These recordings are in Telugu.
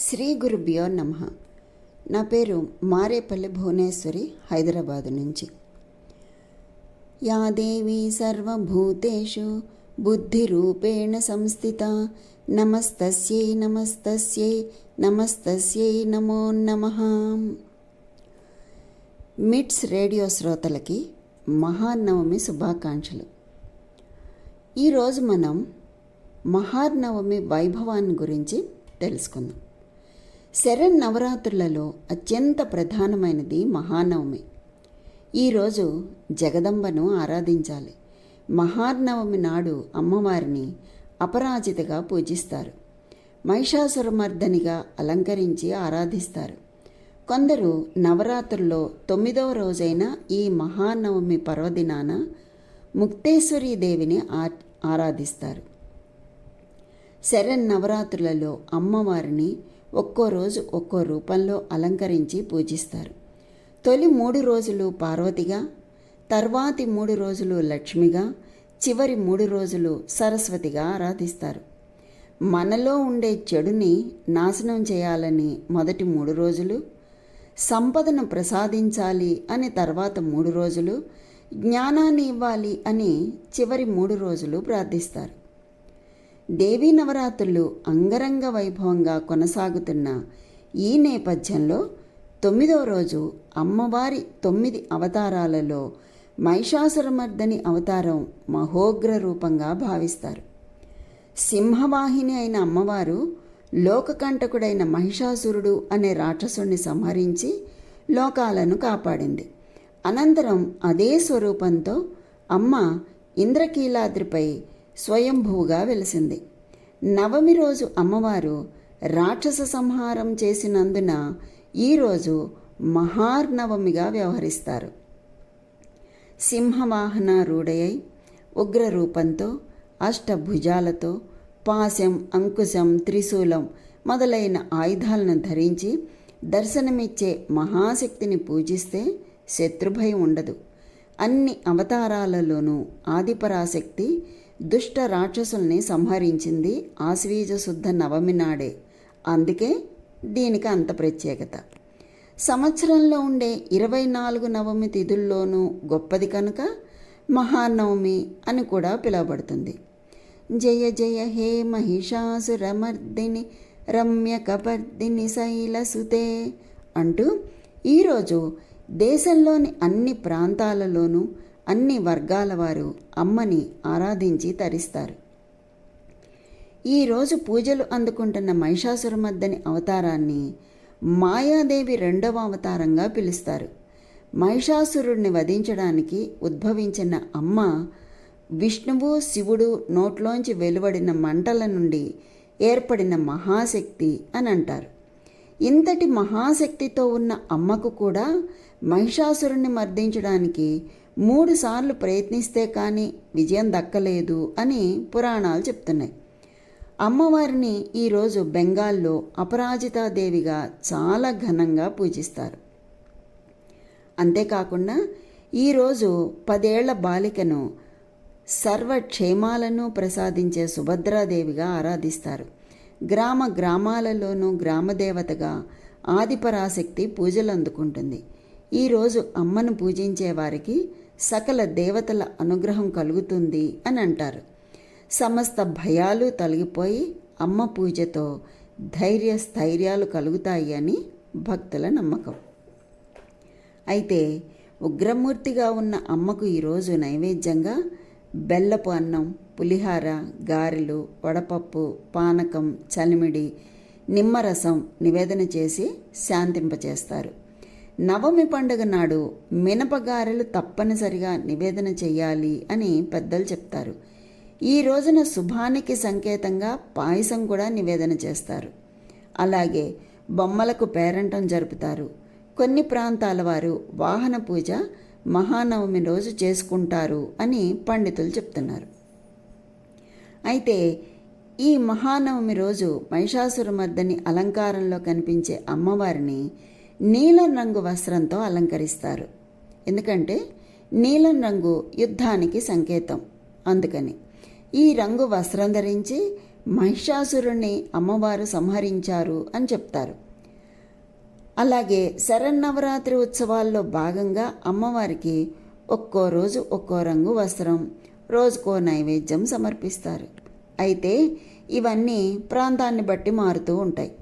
శ్రీ గురుభ్యో నమ. నా పేరు మారేపల్లి భువనేశ్వరి హైదరాబాద్ నుంచి. యాదేవి సర్వభూతేషు బుద్ధిరూపేణ సంస్థిత నమస్తస్యై నమస్తస్యై నమస్తస్యై నమో నమ. మిట్స్ రేడియో శ్రోతలకి మహానవమి శుభాకాంక్షలు. ఈరోజు మనం మహానవమి వైభవాన్ని గురించి తెలుసుకుందాం. శరణ్ నవరాత్రులలో అత్యంత ప్రధానమైనది మహానవమి. ఈరోజు జగదంబను ఆరాధించాలి. మహానవమి నాడు అమ్మవారిని అపరాజితగా పూజిస్తారు. మహిషాసురమర్దనిగా అలంకరించి ఆరాధిస్తారు. కొందరు నవరాత్రుల్లో తొమ్మిదవ రోజైన ఈ మహానవమి పర్వదినాన ముక్తేశ్వరీ దేవిని ఆ ఆరాధిస్తారు. శరణ్ నవరాత్రులలో అమ్మవారిని ఒక్కో రోజు ఒక్కో రూపంలో అలంకరించి పూజిస్తారు. తొలి మూడు రోజులు పార్వతిగా తర్వాతి మూడు రోజులు లక్ష్మిగా చివరి మూడు రోజులు సరస్వతిగా ఆరాధిస్తారు. మనలో ఉండే చెడుని నాశనం చేయాలని మొదటి మూడు రోజులు సంపదను ప్రసాదించాలి అని తర్వాత మూడు రోజులు జ్ఞానాన్ని ఇవ్వాలి అని చివరి మూడు రోజులు ప్రార్థిస్తారు. దేవీ నవరాత్రులు అంగరంగ వైభవంగా కొనసాగుతున్న ఈ నేపథ్యంలో తొమ్మిదవ రోజు అమ్మవారి తొమ్మిది అవతారాలలో మహిషాసురమర్దని అవతారం మహోగ్ర రూపంగా భావిస్తారు. సింహవాహిని అయిన అమ్మవారు లోకకంటకుడైన మహిషాసురుడు అనే రాక్షసుణ్ణి సంహరించి లోకాలను కాపాడింది. అనంతరం అదే స్వరూపంతో అమ్మ ఇంద్రకీలాద్రిపై స్వయంభూగా వెలిసింది. నవమి రోజు అమ్మవారు రాక్షస సంహారం చేసినందున ఈరోజు మహార్నవమిగా వ్యవహరిస్తారు. సింహవాహన రూఢయై ఉగ్రరూపంతో అష్టభుజాలతో పాశం అంకుశం త్రిశూలం మొదలైన ఆయుధాలను ధరించి దర్శనమిచ్చే మహాశక్తిని పూజిస్తే శత్రుభయం ఉండదు. అన్ని అవతారాలలోనూ ఆదిపరాశక్తి దుష్ట రాక్షసుల్ని సంహరించింది ఆశ్వీజ శుద్ధ నవమి నాడే. అందుకే దీనికి అంత ప్రత్యేకత. సంవత్సరంలో ఉండే ఇరవై నాలుగు నవమి తిథుల్లోనూ గొప్పది కనుక మహానవమి అని కూడా పిలువబడుతుంది. జయ జయ హే మహిషాసురమర్దిని రమ్య కపర్దిని శైలసుతే అంటూ ఈరోజు దేశంలోని అన్ని ప్రాంతాలలోనూ అన్ని వర్గాల వారు అమ్మని ఆరాధించి తరిస్తారు. ఈరోజు పూజలు అందుకుంటున్న మహిషాసురమర్దని అవతారాన్ని మాయాదేవి రెండవ అవతారంగా పిలుస్తారు. మహిషాసురుడిని వధించడానికి ఉద్భవించిన అమ్మ విష్ణువు శివుడు నోట్లోంచి వెలువడిన మంటల నుండి ఏర్పడిన మహాశక్తి అని అంటారు. ఇంతటి మహాశక్తితో ఉన్న అమ్మకు కూడా మహిషాసురుణ్ణి మర్దించడానికి మూడుసార్లు ప్రయత్నిస్తే కానీ విజయం దక్కలేదు అని పురాణాలు చెప్తున్నాయి. అమ్మవారిని ఈరోజు బెంగాల్లో అపరాజితాదేవిగా చాలా ఘనంగా పూజిస్తారు. అంతేకాకుండా ఈరోజు పదేళ్ళ బాలికను సర్వక్షేమాలను ప్రసాదించే సుభద్రాదేవిగా ఆరాధిస్తారు. గ్రామ గ్రామాలలోనూ గ్రామదేవతగా ఆదిపరాశక్తి పూజలు అందుకుంటుంది ఈరోజు అమ్మను పూజించే వారికి సకల దేవతల అనుగ్రహం కలుగుతుంది అని అంటారు. సమస్త భయాలు తొలగిపోయి అమ్మ పూజతో ధైర్య స్థైర్యాలు కలుగుతాయి అని భక్తుల నమ్మకం. అయితే ఉగ్రమూర్తిగా ఉన్న అమ్మకు ఈరోజు నైవేద్యంగా బెల్లపు అన్నం పులిహార గారెలు వడపప్పు పానకం చలిమిడి నిమ్మరసం నివేదన చేసి శాంతింపచేస్తారు. నవమి పండుగ నాడు మినపగారెలు తప్పనిసరిగా నివేదన చేయాలి అని పెద్దలు చెప్తారు. ఈ రోజున శుభానికి సంకేతంగా పాయసం కూడా నివేదన చేస్తారు. అలాగే బొమ్మలకు పేరంటం జరుపుతారు. కొన్ని ప్రాంతాల వారు వాహన పూజ మహానవమి రోజు చేసుకుంటారు అని పండితులు చెప్తున్నారు. అయితే ఈ మహానవమి రోజు మహిషాసురమర్దని అలంకారంలో కనిపించే అమ్మవారిని నీలం రంగు వస్త్రంతో అలంకరిస్తారు. ఎందుకంటే నీలం రంగు యుద్ధానికి సంకేతం. అందుకని ఈ రంగు వస్త్రం ధరించి మహిషాసురుణ్ణి అమ్మవారు సంహరించారు అని చెప్తారు. అలాగే శరన్నవరాత్రి ఉత్సవాల్లో భాగంగా అమ్మవారికి ఒక్కో రోజు ఒక్కో రంగు వస్త్రం రోజుకో నైవేద్యం సమర్పిస్తారు. అయితే ఇవన్నీ ప్రాంతాన్ని బట్టి మారుతూ ఉంటాయి.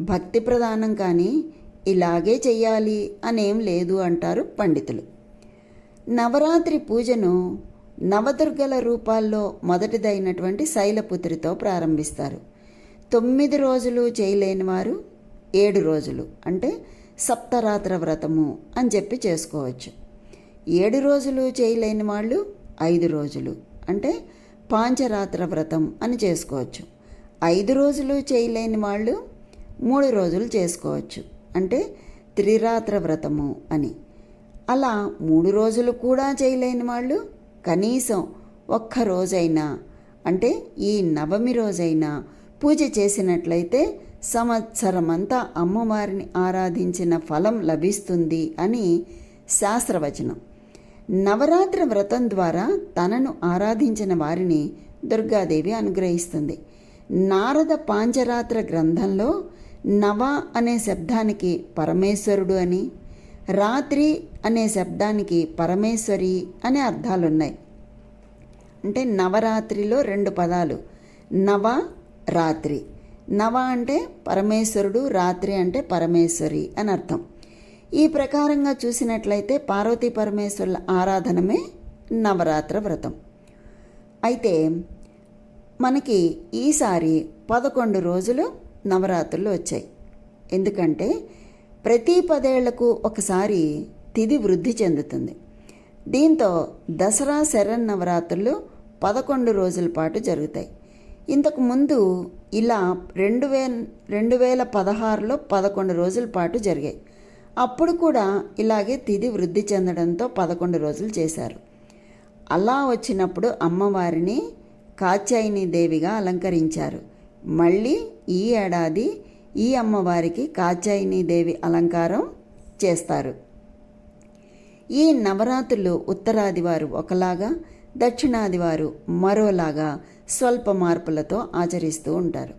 భక్తి ప్రధానం కానీ ఇలాగే చెయ్యాలి అనేం లేదు అంటారు పండితులు. నవరాత్రి పూజను నవదుర్గల రూపాల్లో మొదటిదైనటువంటి శైలపుత్రితో ప్రారంభిస్తారు. తొమ్మిది రోజులు చేయలేని వారు ఏడు రోజులు అంటే సప్తరాత్ర వ్రతము అని చెప్పి చేసుకోవచ్చు. ఏడు రోజులు చేయలేని వాళ్ళు ఐదు రోజులు అంటే పాంచరాత్ర వ్రతం అని చేసుకోవచ్చు. ఐదు రోజులు చేయలేని వాళ్ళు మూడు రోజులు చేసుకోవచ్చు. అంటే త్రిరాత్ర వ్రతము అని. అలా మూడు రోజులు కూడా చేయలేని వాళ్ళు కనీసం ఒక్క రోజైనా అంటే ఈ నవమి రోజైనా పూజ చేసినట్లయితే సంవత్సరమంతా అమ్మవారిని ఆరాధించిన ఫలం లభిస్తుంది అని శాస్త్రవచనం. నవరాత్రి వ్రతం ద్వారా తనను ఆరాధించిన వారిని దుర్గాదేవి అనుగ్రహిస్తుంది. నారద పాంచరాత్ర గ్రంథంలో నవ అనే శబ్దానికి పరమేశ్వరుడు అని రాత్రి అనే శబ్దానికి పరమేశ్వరి అనే అర్థాలున్నాయి. అంటే నవరాత్రిలో రెండు పదాలు నవ రాత్రి. నవ అంటే పరమేశ్వరుడు రాత్రి అంటే పరమేశ్వరి అని అర్థం. ఈ ప్రకారంగా చూసినట్లయితే పార్వతీ పరమేశ్వరుల ఆరాధనమే నవరాత్ర వ్రతం. అయితే మనకి ఈసారి పదకొండు రోజులు నవరాత్రులు వచ్చాయి. ఎందుకంటే ప్రతి పదేళ్ళకు ఒకసారి తిది వృద్ధి చెందుతుంది. దీంతో దసరా శరణ్ నవరాత్రులు పదకొండు రోజుల పాటు జరుగుతాయి. ఇంతకు ముందు ఇలా రెండు వే రెండు వేల పదహారులో పదకొండు రోజుల పాటు జరిగాయి. అప్పుడు కూడా ఇలాగే తిది వృద్ధి చెందడంతో పదకొండు రోజులు చేశారు. అలా వచ్చినప్పుడు అమ్మవారిని కాచాయిని దేవిగా అలంకరించారు. మళ్ళీ ఈ ఏడాది ఈ అమ్మవారికి కాచాయిని దేవి అలంకారం చేస్తారు. ఈ నవరాత్రులు ఉత్తరాది వారు ఒకలాగా దక్షిణాది వారు మరోలాగా స్వల్ప మార్పులతో ఆచరిస్తూ ఉంటారు.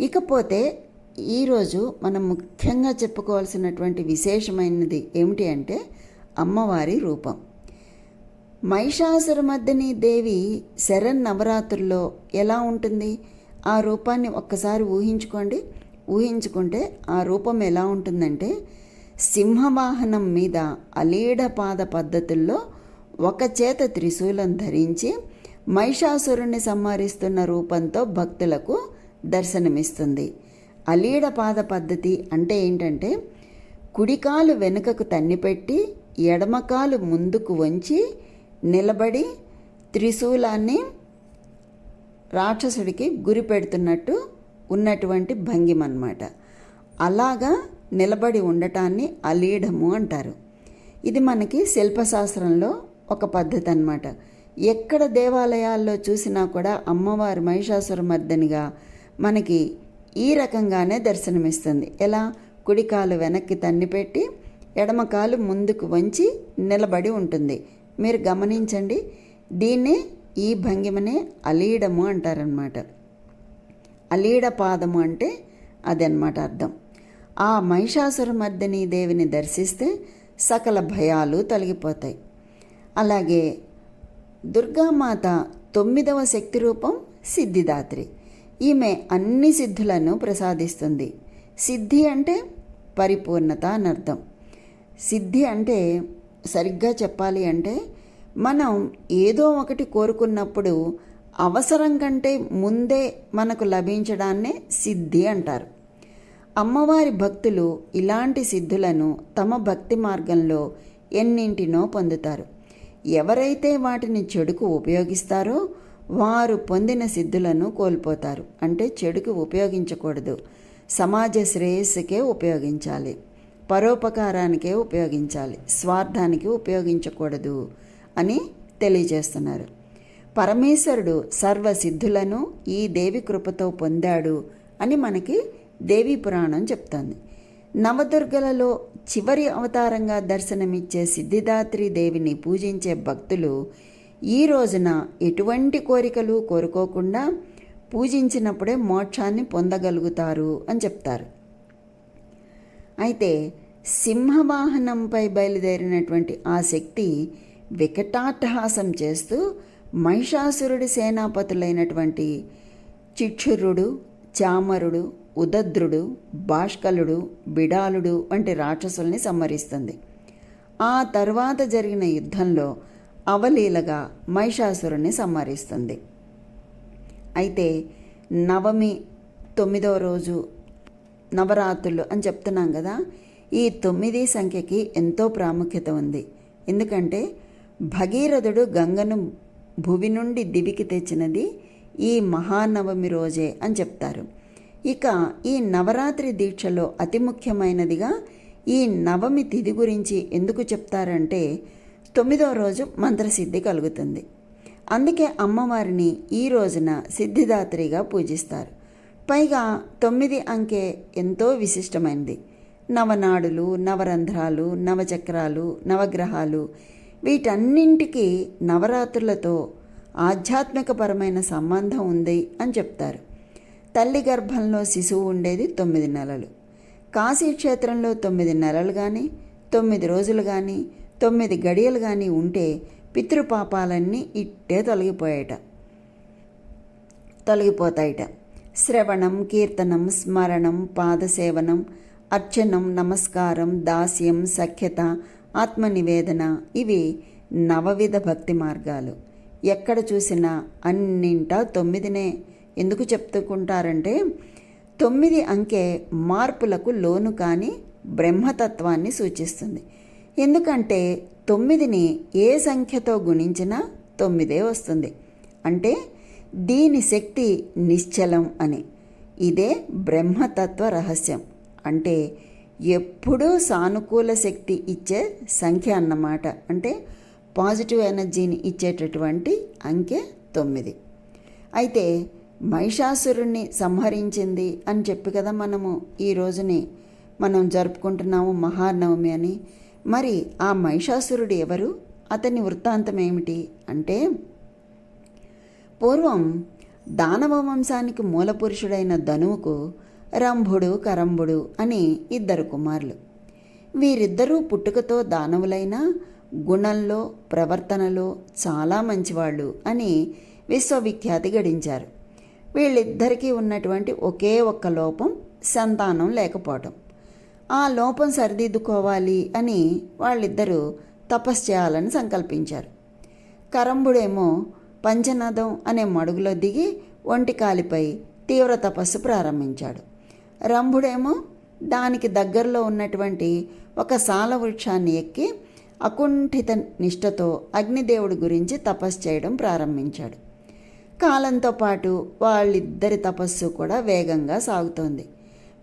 ఇకపోతే ఈరోజు మనం ముఖ్యంగా చెప్పుకోవాల్సినటువంటి విశేషమైనది ఏమిటి అంటే అమ్మవారి రూపం. మహిషాసురమర్దిని దేవి శరణ్ నవరాత్రుల్లో ఎలా ఉంటుంది? ఆ రూపాన్ని ఒక్కసారి ఊహించుకోండి. ఊహించుకుంటే ఆ రూపం ఎలా ఉంటుందంటే సింహవాహనం మీద అలీడపాద పద్ధతుల్లో ఒక చేత త్రిశూలం ధరించి మహిషాసురుణ్ణి సంహరిస్తున్న రూపంతో భక్తులకు దర్శనమిస్తుంది. అలీడపాద పద్ధతి అంటే ఏంటంటే కుడికాలు వెనుకకు తన్నిపెట్టి ఎడమకాలు ముందుకు వంచి నిలబడి త్రిశూలాన్ని రాక్షసుడికి గురి పెడుతున్నట్టు ఉన్నటువంటి భంగిమ అన్నమాట అలాగా నిలబడి ఉండటాన్ని అలీడము అంటారు. ఇది మనకి శిల్పశాస్త్రంలో ఒక పద్ధతి అన్నమాట ఎక్కడ దేవాలయాల్లో చూసినా కూడా అమ్మవారి మహిషాసురమర్దనిగా మనకి ఈ రకంగానే దర్శనమిస్తుంది. ఎలా? కుడికాలు వెనక్కి తన్నిపెట్టి ఎడమకాలు ముందుకు వంచి నిలబడి ఉంటుంది. మీరు గమనించండి దీన్ని ఈ భంగిమనే అలీడము అంటారనమాట అలీడ పాదము అంటే అదనమాట అర్థం. ఆ మహిషాసురమర్దిని దేవిని దర్శిస్తే సకల భయాలు తొలగిపోతాయి. అలాగే దుర్గామాత తొమ్మిదవ శక్తి రూపం సిద్ధిదాత్రి. ఈమె అన్ని సిద్ధులను ప్రసాదిస్తుంది. సిద్ధి అంటే పరిపూర్ణత అని అర్థం సిద్ధి అంటే సరిగ్గా చెప్పాలి అంటే మనం ఏదో ఒకటి కోరుకున్నప్పుడు అవసరం కంటే ముందే మనకు లభించడాన్నే సిద్ధి అంటారు. అమ్మవారి భక్తులు ఇలాంటి సిద్ధులను తమ భక్తి మార్గంలో ఎన్నింటినో పొందుతారు. ఎవరైతే వాటిని చెడుకు ఉపయోగిస్తారో వారు పొందిన సిద్ధులను కోల్పోతారు. అంటే చెడుకు ఉపయోగించకూడదు. సమాజ శ్రేయస్సుకే ఉపయోగించాలి. పరోపకారానికే ఉపయోగించాలి. స్వార్థానికి ఉపయోగించకూడదు. అని తెలియజేస్తున్నారు. పరమేశ్వరుడు సర్వ సిద్ధులను ఈ దేవి కృపతో పొందాడు అని మనకి దేవి పురాణం చెప్తోంది. నవదుర్గలలో చివరి అవతారంగా దర్శనమిచ్చే సిద్ధిదాత్రి దేవిని పూజించే భక్తులు ఈ రోజున ఎటువంటి కోరికలు కోరుకోకుండా పూజించినప్పుడే మోక్షాన్ని పొందగలుగుతారు అని చెప్తారు. అయితే సింహవాహనంపై బయలుదేరినటువంటి ఆ శక్తి వికటాట్టహాసం చేస్తూ మహిషాసురుడి సేనాపతులైనటువంటి చిక్షురుడు చామరుడు ఉదద్రుడు భాష్కలుడు బిడాలుడు వంటి రాక్షసుల్ని సంహరిస్తుంది. ఆ తర్వాత జరిగిన యుద్ధంలో అవలీలగా మహిషాసురుణ్ణి సంహరిస్తుంది. అయితే నవమి తొమ్మిదవ రోజు నవరాత్రులు అని చెప్తున్నాం కదా ఈ తొమ్మిది సంఖ్యకి ఎంతో ప్రాముఖ్యత ఉంది. ఎందుకంటే భగీరథుడు గంగను భువి నుండి దివికి తెచ్చినది ఈ మహానవమి రోజే అని చెప్తారు. ఇక ఈ నవరాత్రి దీక్షలో అతి ముఖ్యమైనదిగా ఈ నవమి తిథి గురించి ఎందుకు చెప్తారంటే తొమ్మిదో రోజు మంత్రసిద్ధి కలుగుతుంది. అందుకే అమ్మవారిని ఈ రోజున సిద్ధిదాత్రిగా పూజిస్తారు. పైగా తొమ్మిది అంకె ఎంతో విశిష్టమైనది. నవనాడులు నవరంధ్రాలు నవచక్రాలు నవగ్రహాలు వీటన్నింటికి నవరాత్రులతో ఆధ్యాత్మికపరమైన సంబంధం ఉంది అని చెప్తారు. తల్లి గర్భంలో శిశువు ఉండేది తొమ్మిది నెలలు. కాశీ క్షేత్రంలో తొమ్మిది నెలలు కానీ తొమ్మిది రోజులు కానీ తొమ్మిది గడియలు కానీ ఉంటే పితృపాపాలన్నీ ఇట్టే తొలగిపోయాట. తొలగిపోతాయిట. శ్రవణం కీర్తనం స్మరణం పాదసేవనం అర్చనం నమస్కారం దాస్యం సఖ్యత ఆత్మనివేదన ఇవి నవవిధ భక్తి మార్గాలు. ఎక్కడ చూసినా అన్నింటా తొమ్మిదినే. ఎందుకు చెప్తుకుంటారంటే తొమ్మిది అంకె మార్పులకు లోను కాని బ్రహ్మతత్వాన్ని సూచిస్తుంది. ఎందుకంటే తొమ్మిదిని ఏ సంఖ్యతో గుణించినా తొమ్మిదే వస్తుంది. అంటే దీని శక్తి నిశ్చలం అని. ఇదే బ్రహ్మతత్వ రహస్యం. అంటే ఎప్పుడూ సానుకూల శక్తి ఇచ్చే సంఖ్య అన్నమాట. అంటే పాజిటివ్ ఎనర్జీని ఇచ్చేటటువంటి అంకె తొమ్మిది. అయితే మహిషాసురుణ్ణి సంహరించింది అని చెప్పి కదా మనము ఈ రోజుని మనం జరుపుకుంటున్నాము మహానవమి అని. మరి ఆ మహిషాసురుడు ఎవరు? అతని వృత్తాంతం ఏమిటి? అంటే పూర్వం దానవ వంశానికి మూలపురుషుడైన ధనువుకు రంభుడు కరంభుడు అని ఇద్దరు కుమారులు. వీరిద్దరూ పుట్టుకతో దానవులైన గుణంలో ప్రవర్తనలో చాలా మంచివాళ్ళు అని విశ్వవిఖ్యాతి గడించారు. వీళ్ళిద్దరికీ ఉన్నటువంటి ఒకే ఒక్క లోపం సంతానం లేకపోవటం. ఆ లోపం సరిదిద్దుకోవాలి అని వాళ్ళిద్దరూ తపస్సు చేయాలని సంకల్పించారు. కరంబుడేమో పంచనదం అనే మడుగులో దిగి ఒంటి కాలిపై తీవ్ర తపస్సు ప్రారంభించాడు. రంభుడేమో దానికి దగ్గరలో ఉన్నటువంటి ఒక సాల వృక్షాన్ని ఎక్కి అకుంఠిత నిష్ఠతో అగ్నిదేవుడి గురించి తపస్సు చేయడం ప్రారంభించాడు. కాలంతో పాటు వాళ్ళిద్దరి తపస్సు కూడా వేగంగా సాగుతోంది.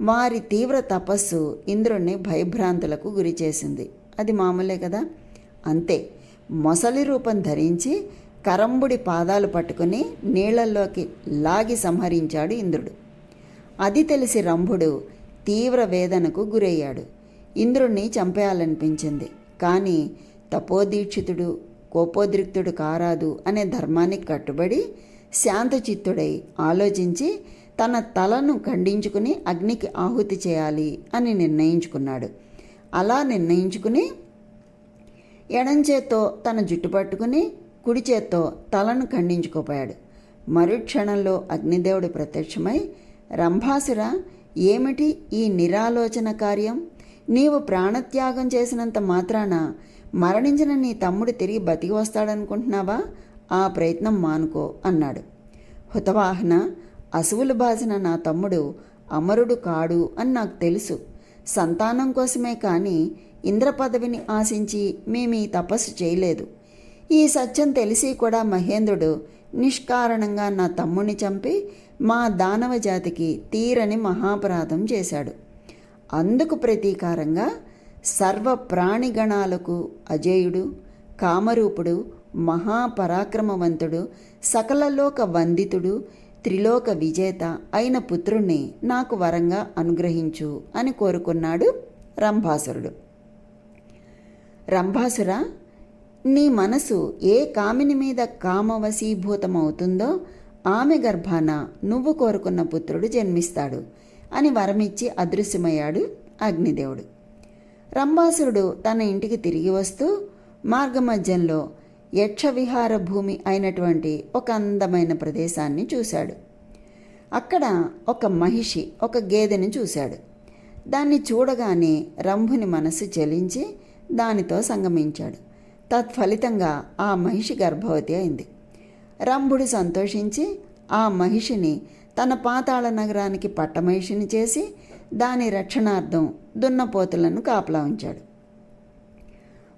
వారి తీవ్ర తపస్సు ఇంద్రుణ్ణి భయభ్రాంతులకు గురి చేసింది. అది మామూలే కదా? అంతే. మొసలి రూపం ధరించి కరంబుడి పాదాలు పట్టుకుని నీళ్ళలోకి లాగి సంహరించాడు ఇంద్రుడు. అది తెలిసి రంభుడు తీవ్ర వేదనకు గురయ్యాడు. ఇంద్రుణ్ణి చంపేయాలనిపించింది. కానీ తపోదీక్షితుడు కోపోద్రిక్తుడు కారాదు అనే ధర్మానికి కట్టుబడి శాంతచిత్తుడై ఆలోచించి తన తలను ఖండించుకుని అగ్నికి ఆహుతి చేయాలి అని నిర్ణయించుకున్నాడు. అలా నిర్ణయించుకుని ఎడంచేత్తో తన జుట్టు పట్టుకుని కుడి చేత్తో తలను ఖండించుకోపోయాడు. మరుక్షణంలో అగ్నిదేవుడు ప్రత్యక్షమై రంభాసుర ఏమిటి ఈ నిరాలోచన కార్యం? నీవు ప్రాణత్యాగం చేసినంత మాత్రాన మరణించిన నీ తమ్ముడు తిరిగి బతికి వస్తాడనుకుంటున్నావా? ఆ ప్రయత్నం మానుకో అన్నాడు. హుతవాహన అసువులు బాసిన నా తమ్ముడు అమరుడు కాడు అని నాకు తెలుసు. సంతానం కోసమే కానీ ఇంద్ర పదవిని ఆశించి మేము ఈ తపస్సు చేయలేదు. ఈ సత్యం తెలిసి కూడా మహేంద్రుడు నిష్కారణంగా నా తమ్ముణ్ణి చంపి మా దానవ జాతికి తీరని మహాపరాధం చేశాడు. అందుకు ప్రతీకారంగా సర్వ ప్రాణిగణాలకు అజేయుడు కామరూపుడు మహాపరాక్రమవంతుడు సకలలోక వందితుడు త్రిలోక విజేత అయిన పుత్రుణ్ణి నాకు వరంగా అనుగ్రహించు అని కోరుకున్నాడు రంభాసురుడు. రంభాసుర నీ మనసు ఏ కామిని మీద కామవశీభూతమవుతుందో ఆమె గర్భాన నువ్వు కోరుకున్న పుత్రుడు జన్మిస్తాడు అని వరమిచ్చి అదృశ్యమయ్యాడు అగ్నిదేవుడు. రంభాసురుడు తన ఇంటికి తిరిగి వస్తూ మార్గమధ్యంలో యక్షవిహార భూమి అయినటువంటి ఒక అందమైన ప్రదేశాన్ని చూశాడు. అక్కడ ఒక మహిషి ఒక గేదెని చూశాడు. దాన్ని చూడగానే రంభుని మనసు చెలించి దానితో సంగమించాడు. తత్ఫలితంగా ఆ మహిషి గర్భవతి అయింది. రంభుడు సంతోషించి ఆ మహిషిని తన పాతాళ నగరానికి పట్టమహిషిని చేసి దాని రక్షణార్థం దున్నపోతులను కాపలా ఉంచాడు.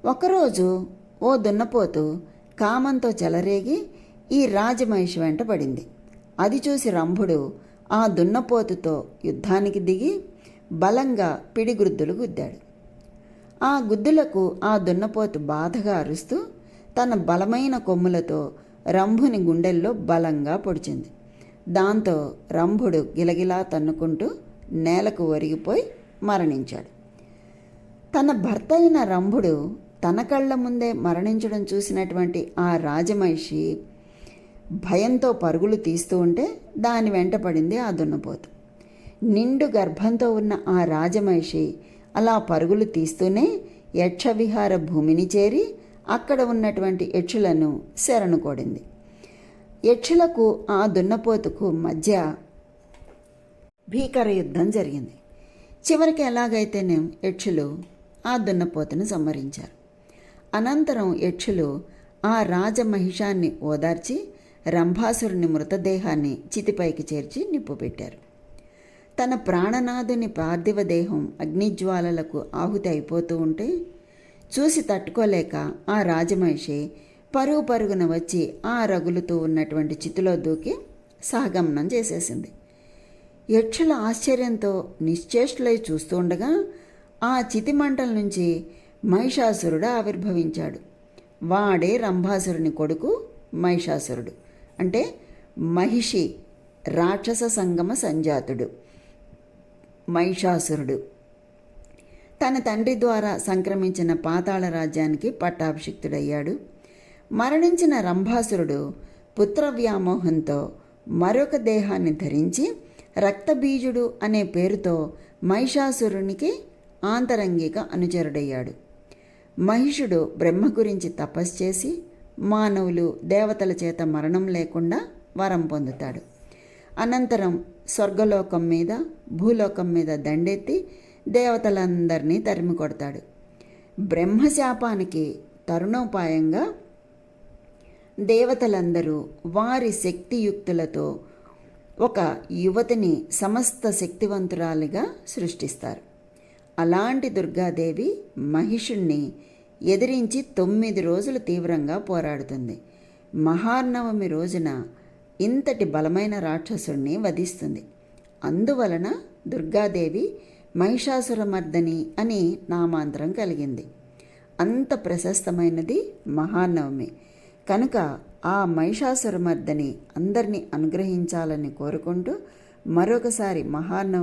ఒకరోజు ఓ దున్నపోతు కామంతో చెలరేగి ఈ రాజమహిషి వెంట పడింది. అది చూసి రంభుడు ఆ దున్నపోతుతో యుద్ధానికి దిగి బలంగా పిడిగురుద్దులు గుద్దాడు. ఆ గుద్దులకు ఆ దున్నపోతు బాధగా అరుస్తూ తన బలమైన కొమ్ములతో రంభుని గుండెల్లో బలంగా పొడిచింది. దాంతో రంభుడు గిలగిలా తన్నుకుంటూ నేలకు ఒరిగిపోయి మరణించాడు. తన భర్త అయిన రంభుడు తన కళ్ళ ముందే మరణించడం చూసినటువంటి ఆ రాజమహిషి భయంతో పరుగులు తీస్తూ ఉంటే దాని వెంట పడింది ఆ దున్నపోతు. నిండు గర్భంతో ఉన్న ఆ రాజమహిషి అలా పరుగులు తీస్తూనే యక్షవిహార భూమిని చేరి అక్కడ ఉన్నటువంటి యక్షులను శరణుకోడింది యక్షులకు ఆ దున్నపోతుకు మధ్య భీకర యుద్ధం జరిగింది. చివరికి ఎలాగైతేనే యక్షులు ఆ దున్నపోతును సంహరించారు. అనంతరం యక్షులు ఆ రాజమహిషాన్ని ఓదార్చి రంభాసురుని మృతదేహాన్ని చితిపైకి చేర్చి నిప్పు పెట్టారు. తన ప్రాణనాథుని పార్థివ దేహం అగ్నిజ్వాలలకు ఆహుతి అయిపోతూ ఉంటే చూసి తట్టుకోలేక ఆ రాజమహిషి పరుగు పరుగున వచ్చి ఆ రగులుతూ ఉన్నటువంటి చితిలో దూకి సహగమనం చేసేసింది. యక్షుల ఆశ్చర్యంతో నిశ్చేష్టులై చూస్తూ ఉండగా ఆ చితిమంటల నుంచి మహిషాసురుడు ఆవిర్భవించాడు. వాడే రంభాసురుని కొడుకు మహిషాసురుడు. అంటే మహిషి రాక్షస సంగమ సంజాతుడు. మహిషాసురుడు. తన తండ్రి ద్వారా సంక్రమించిన పాతాళ రాజ్యానికి పట్టాభిషిక్తుడయ్యాడు. మరణించిన రంభాసురుడు పుత్ర వ్యామోహంతో మరొక దేహాన్ని ధరించి రక్తబీజుడు అనే పేరుతో మహిషాసురునికి ఆంతరంగిక అనుచరుడయ్యాడు. మహిషుడు బ్రహ్మ గురించి తపస్సు చేసి మానవులు దేవతల చేత మరణం లేకుండా వరం పొందుతాడు. అనంతరం స్వర్గలోకం మీద భూలోకం మీద దండెత్తి దేవతలందరినీ తరిమి కొడతాడు. బ్రహ్మశాపానికి తరుణోపాయంగా దేవతలందరూ వారి శక్తియుక్తులతో ఒక యువతిని సమస్త శక్తివంతురాలిగా సృష్టిస్తారు. అలాంటి దుర్గాదేవి మహిషుణ్ణి ఎదిరించి తొమ్మిది రోజులు తీవ్రంగా పోరాడుతుంది. మహానవమి రోజున ఇంతటి బలమైన రాక్షసుణ్ణి వధిస్తుంది. అందువలన దుర్గాదేవి మహిషాసురమర్దని అని నామాంతరం కలిగింది. అంత ప్రశస్తమైనది మహానవమి. కనుక ఆ మహిషాసురమర్దని అందరినీ అనుగ్రహించాలని కోరుకుంటూ మరొకసారి మహానవమి